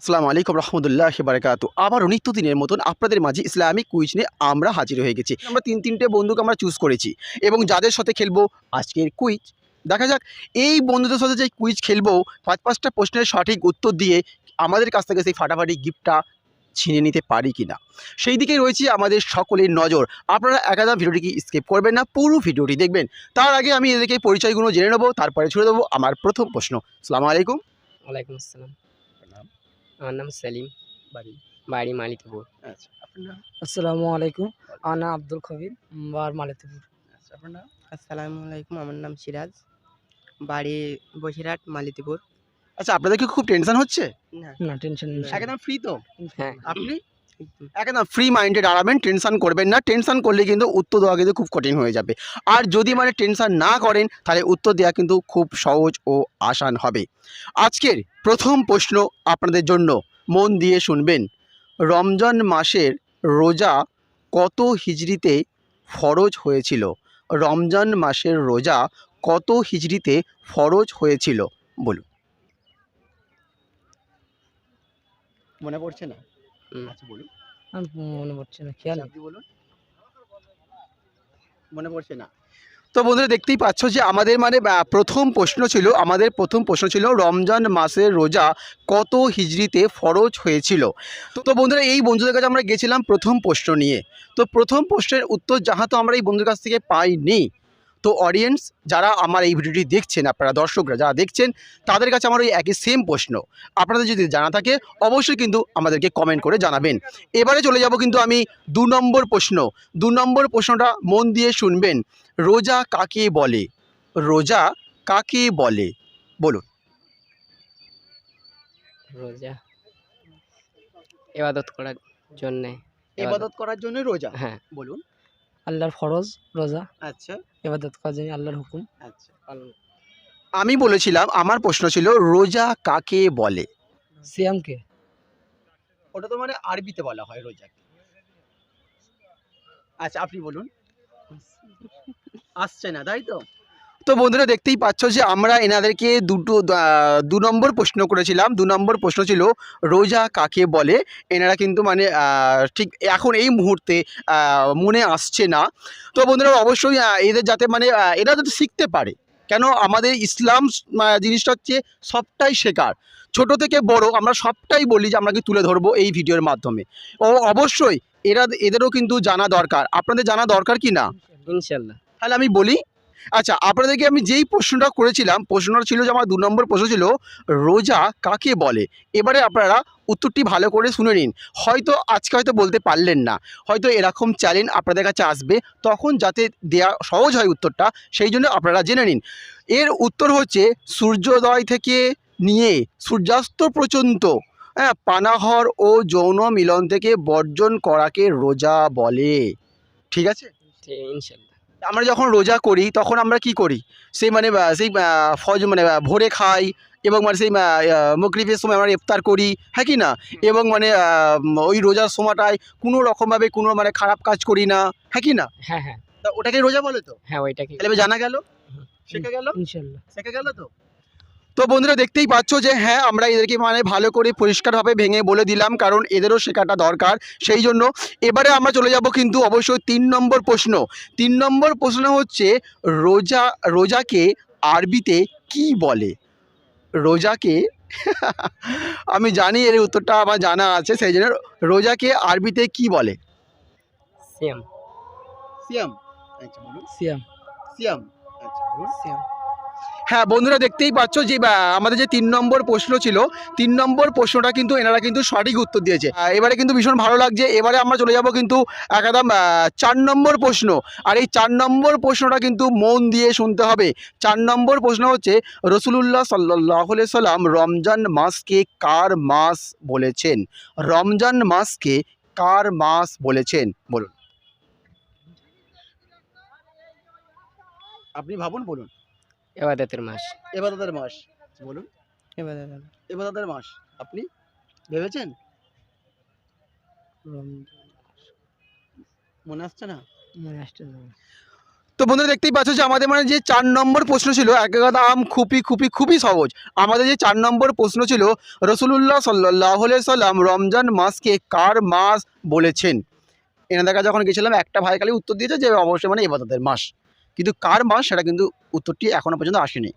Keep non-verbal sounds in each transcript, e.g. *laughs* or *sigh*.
আসসালামু আলাইকুম রহমতুল্লাহ বারকাতু। আবারও নিত্যদিনের মতন আপনাদের মাঝে ইসলামিক কুইজ নিয়ে আমরা হাজির হয়ে গেছি। আমরা তিন তিনটে বন্ধুকে আমরা চুজ করেছি এবং যাদের সাথে খেলব আজকের কুইজ। দেখা যাক, এই বন্ধুদের সাথে যে কুইজ খেলব, পাঁচ পাঁচটা প্রশ্নের সঠিক উত্তর দিয়ে আমাদের কাছ থেকে সেই ফাটাফাটি গিফটটা ছিনে নিতে পারি কি না সেই দিকে রয়েছে আমাদের সকলের নজর। আপনারা একাদম ভিডিওটিকে স্কিপ করবেন না, পুরো ভিডিওটি দেখবেন। তার আগে আমি এদেরকে পরিচয়গুলো জেনে নেব, তারপরে ছুড়ে দেবো আমার প্রথম প্রশ্ন। সালামু আলাইকুম। ওয়ালাইকুম আসসালাম। আমার নাম সেলিম বাড়ি বাড়ি মালিকপুর আচ্ছা। আপনার আসসালামু আলাইকুম। আমার নাম আব্দুল খবির বার মালিতপুর। আচ্ছা আপনার নাম? আসসালামু আলাইকুম আমার নাম সিরাজ বাড়ি বসিরহাট মালিতপুর। আচ্ছা আপনাদের কি খুব টেনশন হচ্ছে? না। না টেনশন নেই। একদম ফ্রি তো। হ্যাঁ। আপনি? একদম। ফ্রি মাইন্ডেড আরামেন টেনশন করবেন না। টেনশন করলে কিন্তু উত্তর দেওয়া কিন্তু খুব কঠিন হয়ে যাবে। আর যদি মানে টেনশন না করেন, তাহলে উত্তর দেওয়া কিন্তু খুব সহজ ও আসান হবে। আজকের প্রথম প্রশ্ন আপনাদের জন্য। মন দিয়ে শুনবেন। রমজান মাসের রোজা কত হিজড়িতে ফরজ হয়েছিল? রমজান মাসের রোজা কত হিজড়িতে ফরজ হয়েছিল? বলুন। মনে পড়ছে না। আচ্ছা বলুন। মনে পড়ছে না খেয়াল বলুন। মনে পড়ছে না। তো বন্ধুরা দেখতেই পাচ্ছ যে আমাদের মানে প্রথম প্রশ্ন ছিল আমাদের প্রথম প্রশ্ন ছিল রমজান মাসের রোজা কত হিজড়িতে ফরজ হয়েছিল? তো তো বন্ধুরা এই বন্ধুদের কাছে আমরা গেছিলাম প্রথম প্রশ্ন নিয়ে। তো প্রথম প্রশ্নের উত্তর যাহা তো আমরা এই বন্ধুর কাছ থেকে পাইনি। তো অডিয়েন্স যারা আমার এই ভিডিওটি দেখছেন আপনারা দর্শকরা যারা দেখছেন তাদের কাছে আমার ওই একই সেম প্রশ্ন। আপনাদের যদি জানা থাকে অবশ্যই কিন্তু আমাদেরকে কমেন্ট করে জানাবেন। এবারে চলে যাব কিন্তু আমি দু নম্বর প্রশ্ন। দু নম্বর প্রশ্নটা মন দিয়ে শুনবেন। রোজা কাকে বলে? রোজা কাকে বলে? বলুন। রোজা। এবাদত করার জন্যে। ইবাদত করার জন্য রোজা। হ্যাঁ। বলুন। আল্লাহর ফরজ রোজা। আচ্ছা। এবাদত করা যায় আল্লাহর হুকুম। আচ্ছা। আমি বলেছিলাম আমার প্রশ্ন ছিল রোজা কাকে বলে? সিয়ামকে। ওটা তো মানে আরবিতে বলা হয় রোজাকে। আচ্ছা আপনি বলুন। আসছে না তাই তো? তো বন্ধুরা দেখতেই পাচ্ছ যে আমরা এনাদেরকে দুটো দু নম্বর প্রশ্ন করেছিলাম। দু নম্বর প্রশ্ন ছিল রোজা কাকে বলে? এনারা কিন্তু মানে ঠিক এখন এই মুহূর্তে মনে আসছে না। তো বন্ধুরা অবশ্যই এদের যাতে মানে এরা যাতে শিখতে পারে। কেন আমাদের ইসলাম জিনিসটা হচ্ছে সবটাই শেখার। ছোট থেকে বড় আমরা সবটাই বলি যে আমরা কি তুলে ধরবো এই ভিডিওর মাধ্যমে। ও অবশ্যই এরা এদেরও কিন্তু জানা দরকার। আপনাদের জানা দরকার কি না? ইনশাল্লাহ। তাহলে আমি বলি আচ্ছা আপনাদেরকে আমি যেই প্রশ্নটা করেছিলাম, প্রশ্নটা ছিল যে আমার দু নম্বর প্রশ্ন ছিল, রোজা কাকে বলে? এবারে আপনারা উত্তরটি ভালো করে শুনে নিন। হয়তো আজকে হয়তো বলতে পারলেন না, হয়তো এরকম চ্যালেঞ্জ আপনাদের কাছে আসবে, তখন যাতে দেয়া সহজ হয় উত্তরটা, সেই জন্য আপনারা জেনে নিন। এর উত্তর হচ্ছে, সূর্যোদয় থেকে নিয়ে সূর্যাস্ত পর্যন্ত হ্যাঁ পানাহর ও যৌন মিলন থেকে বর্জন করাকে রোজা বলে। ঠিক আছে? ইনশাল্লাহ। আমরা যখন রোজা করি তখন আমরা কি করি? সেই মানে সেই ফজ মানে ভোরে খাই এবং মানে সেই মকরিফের সময় আমরা ইফতার করি হ্যাঁ কি না? এবং মানে ওই রোজার সময়টায় কোনো রকমভাবে কোনো মানে খারাপ কাজ করি না হ্যাঁ কি না? হ্যাঁ হ্যাঁ। তা ওটাকে রোজা বলে তো? হ্যাঁ ওইটাকে জানা গেল? শেখা গেল? ইনশাল্লাহ। শেখা গেল তো? তো বন্ধুরা দেখতেই পাচ্ছ যে হ্যাঁ আমরা এদেরকে মানে ভালো করে পরিষ্কারভাবে ভেঙে বলে দিলাম কারণ এদেরও শেখাটা দরকার। সেই জন্য এবারে আমরা চলে যাব কিন্তু অবশ্যই তিন নম্বর প্রশ্ন। তিন নম্বর প্রশ্ন হচ্ছে রোজা রোজাকে আরবিতে কি বলে? রোজাকে *laughs* আমি জানি এর উত্তরটা আমার জানা আছে সেই জন্য রোজাকে আরবিতে কি বলে? সিয়াম। সিয়াম। আচ্ছা বলুন। সিয়াম। সিয়াম। আচ্ছা বলুন। সিয়াম। হ্যাঁ বন্ধুরা দেখতেই পাচ্ছ যে আমাদের যে তিন নম্বর প্রশ্ন ছিল, তিন নম্বর প্রশ্নটা কিন্তু এনারা কিন্তু সঠিক উত্তর দিয়েছে। এবারে কিন্তু ভীষণ ভালো লাগছে। এবারে আমরা চলে যাব কিন্তু একদম চার নম্বর প্রশ্ন। আর এই চার নম্বর প্রশ্নটা কিন্তু মন দিয়ে শুনতে হবে। চার নম্বর প্রশ্ন হচ্ছে, রসুলুল্লাহ সাল্লাহ সাল্লাম রমজান মাসকে কার মাস বলেছেন? রমজান মাসকে কার মাস বলেছেন? বলুন। আপনি ভাবুন, বলুন। এবাদতের মাস। এবাদতের মাস বলুন। এবার দাদা এবাদতের মাস আপনি ভেবেছেন? মনে আসছে না? মনে আসছে না। তো বন্ধুরা দেখতেই পাচ্ছ যে আমাদের মানে যে চার নম্বর প্রশ্ন ছিল এক কথা আম খুবই খুবই খুবই সহজ। আমাদের যে চার নম্বর প্রশ্ন ছিল রসুলুল্লাহ সাল্লাহ সাল্লাম রমজান মাসকে কার মাস বলেছেন? এনাদের কাছে যখন গেছিলাম একটা ভাই খালি উত্তর দিয়েছে যে অবশ্যই মানে এবাদতের মাস। কিন্তু কার মাস সেটা কিন্তু উত্তরটি এখনও পর্যন্ত আসেনি।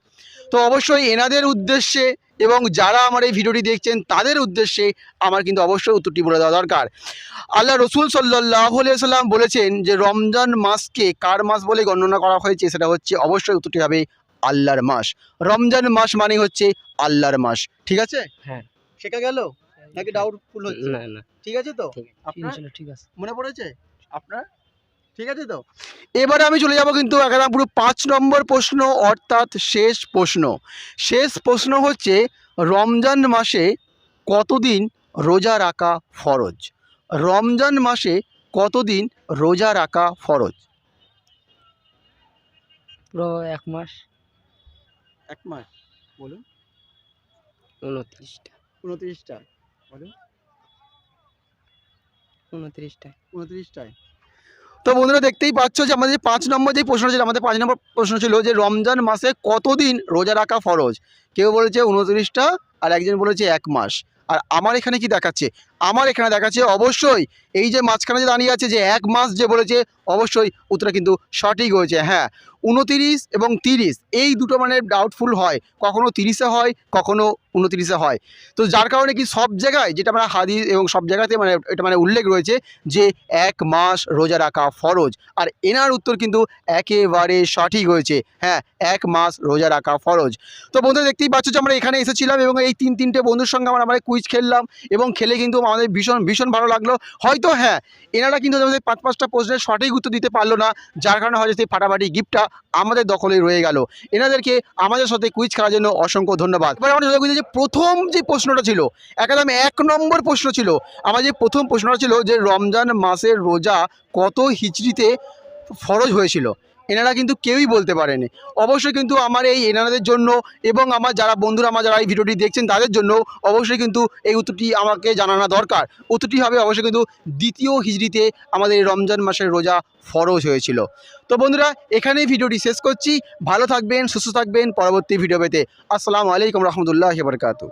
তো অবশ্যই এনাদের উদ্দেশ্যে এবং যারা আমার এই ভিডিওটি দেখছেন তাদের উদ্দেশ্যে আমার কিন্তু অবশ্যই উত্তরটি বলে দেওয়া দরকার। আল্লাহ রসুল সাল্লাহ সাল্লাম বলেছেন যে রমজান মাসকে কার মাস বলে গণনা করা হয়েছে সেটা হচ্ছে অবশ্যই উত্তরটি হবে আল্লাহর মাস। রমজান মাস মানে হচ্ছে আল্লাহর মাস। ঠিক আছে? হ্যাঁ। শেখা গেল? নাকি ডাউটফুল হচ্ছে? না না। ঠিক আছে তো? ঠিক আছে। মনে পড়েছে? আপনার? ঠিক আছে তো? এবারে আমি চলে যাব কিন্তু একদম পুরো পাঁচ নম্বর প্রশ্ন অর্থাৎ শেষ প্রশ্ন। শেষ প্রশ্ন হচ্ছে রমজান মাসে কতদিন রোজা রাখা ফরজ? রমজান মাসে কতদিন রোজা রাখা ফরজ? পুরো এক মাস। এক মাস বলুন। উনত্রিশটা। উনত্রিশটা বলুন। উনত্রিশটায়। উনত্রিশটায়। তো বন্ধুরা দেখতেই পাচ্ছ যে আমাদের পাঁচ নম্বর যে প্রশ্ন ছিল, আমাদের পাঁচ নম্বর প্রশ্ন ছিল যে রমজান মাসে কতদিন রোজা রাখা ফরজ? কেউ বলেছে উনত্রিশটা আর একজন বলেছে এক মাস। আর আমার এখানে কি দেখাচ্ছে? আমার এখানে দেখাচ্ছে অবশ্যই এই যে মাঝখানে যে দাঁড়িয়ে আছে যে এক মাস যে বলেছে, অবশ্যই উত্তরটা কিন্তু সঠিক হয়েছে। হ্যাঁ উনতিরিশ এবং তিরিশ, এই দুটো মানে ডাউটফুল হয়। কখনো তিরিশে হয়, কখনো উনতিরিশে হয়। তো যার কারণে কি সব জায়গায় যেটা আমরা হাদিস এবং সব জায়গাতে মানে এটা মানে উল্লেখ রয়েছে যে এক মাস রোজা রাখা ফরজ। আর এনার উত্তর কিন্তু একেবারে সঠিক হয়েছে। হ্যাঁ এক মাস রোজা রাখা ফরজ। তো বন্ধুরা দেখতেই পাচ্ছ যে আমরা এখানে এসেছিলাম এবং এই তিন তিনটে বন্ধুর সঙ্গে আমরা আমরা কুইজ খেললাম এবং খেলে কিন্তু আমাদের ভীষণ ভীষণ ভালো লাগল। হয়তো হ্যাঁ এনারা কিন্তু আমাদের পাঁচ পাঁচটা প্রশ্নের সঠিক উত্তর দিতে পারল না, যার কারণে হয়তো সেই ফাটাফাটি গিফটটা আমাদের দখলে রয়ে গেল। এনাদেরকে আমাদের সাথে কুইজ খেলার জন্য অসংখ্য ধন্যবাদ। এবার আমাদের যে প্রথম যে প্রশ্নটা ছিল, একদম এক নম্বর প্রশ্ন ছিল, আমার যে প্রথম প্রশ্নটা ছিল যে রমজান মাসের রোজা কত হিচড়িতে ফরজ হয়েছিল? এনারা কিন্তু কেউই বলতে পারেনি। অবশ্যই কিন্তু আমার এই এনাদের জন্য এবং আমার যারা বন্ধুরা, আমার যারা এই ভিডিওটি দেখছেন, তাদের জন্য অবশ্যই কিন্তু এই উত্তরটি আমাকে জানানো দরকার। উত্তরটি হবে অবশ্যই কিন্তু দ্বিতীয় হিজড়িতে আমাদের রমজান মাসের রোজা ফরজ হয়েছিল। তো বন্ধুরা, এখানেই ভিডিওটি শেষ করছি। ভালো থাকবেন, সুস্থ থাকবেন। পরবর্তী ভিডিও পেতে আসসালামু আলাইকুম রহমতুল্লাহ বরকাতু